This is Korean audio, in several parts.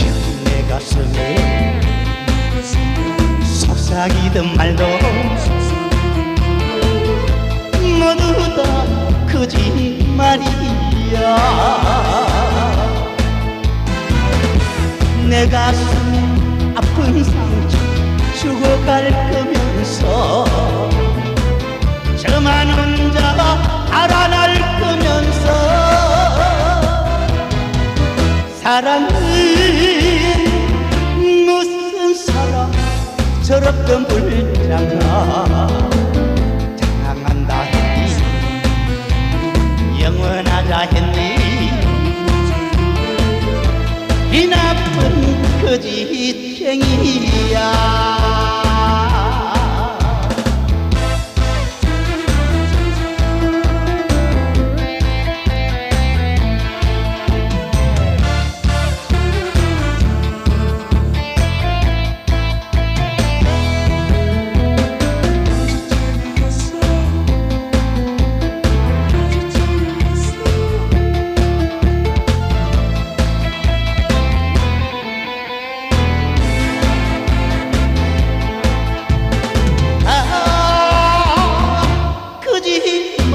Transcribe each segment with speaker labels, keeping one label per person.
Speaker 1: 여린 가슴에 속삭이든 말도 모두 다 거짓말이야. 내 가슴에 아픈 상처 주고갈 사랑은 무슨 사랑? 저렇게 물장아. 장한다 했니? 영원하자 했니? 이 나쁜 거짓쟁이야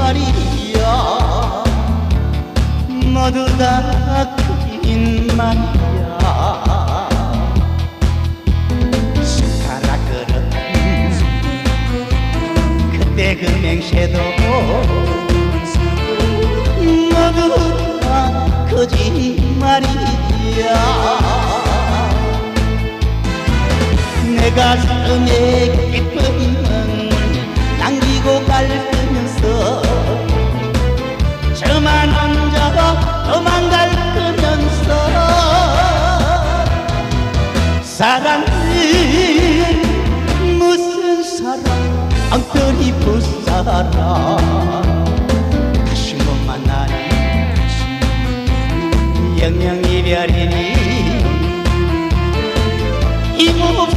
Speaker 1: 말이야. 모두 다 거짓말이야. 숟가락 그릇. 그때 그 맹세도 모두 다 거짓말이야. 내 가슴에 깊은 사랑은 무슨 사랑? 엉터리 부사랑 다시 못 만나니 영영 이별이니 이 몹쓸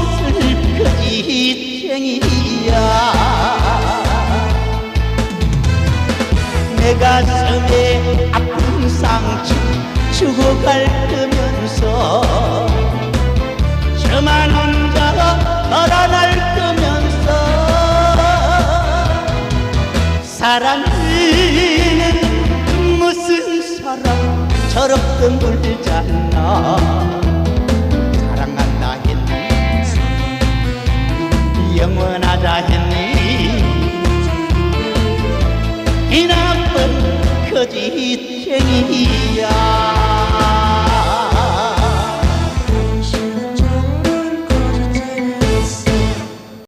Speaker 1: 거짓쟁이야. 내 가슴에 아픈 상처 죽어갈 거면서 저만 혼자 돌아날 거면서. 사랑은 무슨 사랑 저렇게 물잖아 사랑한다 했니 영원하자 했니